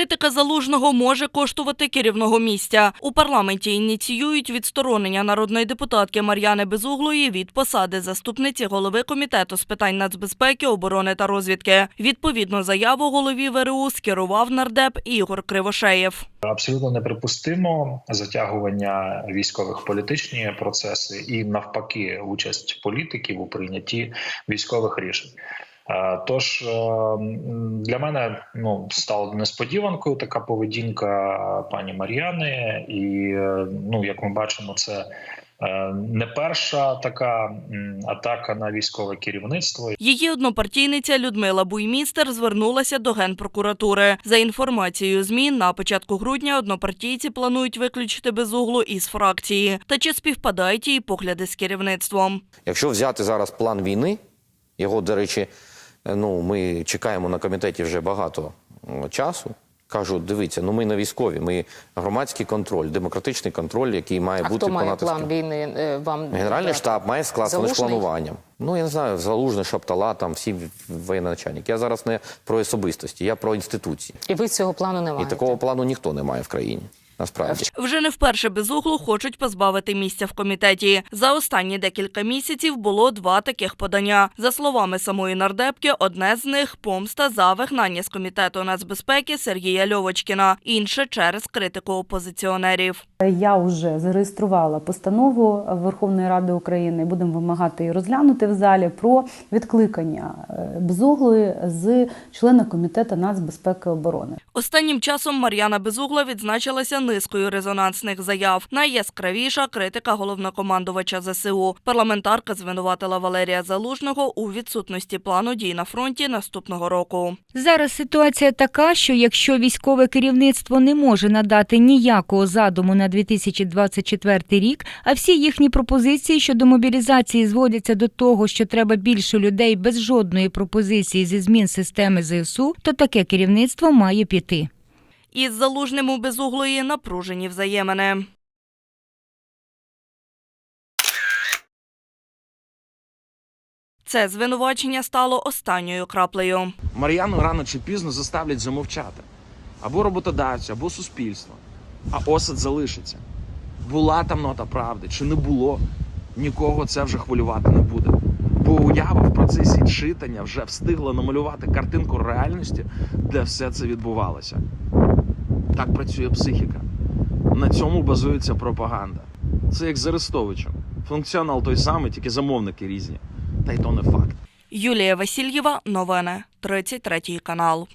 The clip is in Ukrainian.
Критика залужного може коштувати керівного місця. У парламенті ініціюють відсторонення народної депутатки Мар'яни Безуглої від посади заступниці голови комітету з питань нацбезпеки, оборони та розвідки. Відповідну заяву голові ВРУ скерував нардеп Ігор Кривошеєв. Абсолютно неприпустимо затягування військових політичні процеси і навпаки участь політиків у прийнятті військових рішень. Е, Тож е, для мене ну стало несподіванкою така поведінка пані Мар'яни, і е, ну як ми бачимо, це не перша така атака на військове керівництво. Її однопартійниця Людмила Буймістер звернулася до генпрокуратури. За інформацією ЗМІ, на початку грудня однопартійці планують виключити безуглу із фракції. Та чи співпадають її погляди з керівництвом? Якщо взяти зараз план війни, його, до речі, ну, ми чекаємо на комітеті вже багато часу. Кажу, дивіться, ну ми не військові, ми громадський контроль, демократичний контроль, який має А бути хто має понад план війни е, вам? Генеральний штаб має склад Залужний? плануванням. Ну я не знаю, залужний шаптала, там всі воєначальники. Я зараз не про особистості, я про інституції. І ви цього плану не І такого плану ніхто не має в країні. Насправді. Вже не вперше безуглу хочуть позбавити місця в комітеті. За останні декілька місяців було два таких подання. За словами самої нардепки, одне з них помста за вигнання з комітету нацбезпеки Сергія Льовочкіна, інше через критику опозиціонерів. Я вже зареєструвала постанову Верховної Ради України. Будемо вимагати її розглянути в залі про відкликання е, Безуглої з члена комітету нацбезпеки і оборони. Останнім часом Мар'яна Безугла відзначилася низкою резонансних заяв. Найяскравіша критика головнокомандувача ЗСУ. Парламентарка звинуватила Валерія Залужного у відсутності плану дій на фронті наступного року. Зараз ситуація така, що якщо військове керівництво не може надати ніякого задуму на 2024 рік, а всі їхні пропозиції щодо мобілізації зводяться до того, що треба більше людей без жодної пропозиції зі змін системи ЗСУ, то таке керівництво має піти. Із залужним у безуглої напружені взаємини. Це звинувачення стало останньою краплею. Мар'яну рано чи пізно заставлять замовчати. Або роботодавці, або суспільство. А осад залишиться. Була там нота правди чи не було, нікого це вже хвилювати не буде. Бо уява в процесі читання вже встигла намалювати картинку реальності, де все це відбувалося. Так працює психіка. На цьому базується пропаганда. Це як з Арестовичем. Функціонал той самий, тільки замовники різні. Та й то не факт. Юлія Васильєва, новини, 33 канал.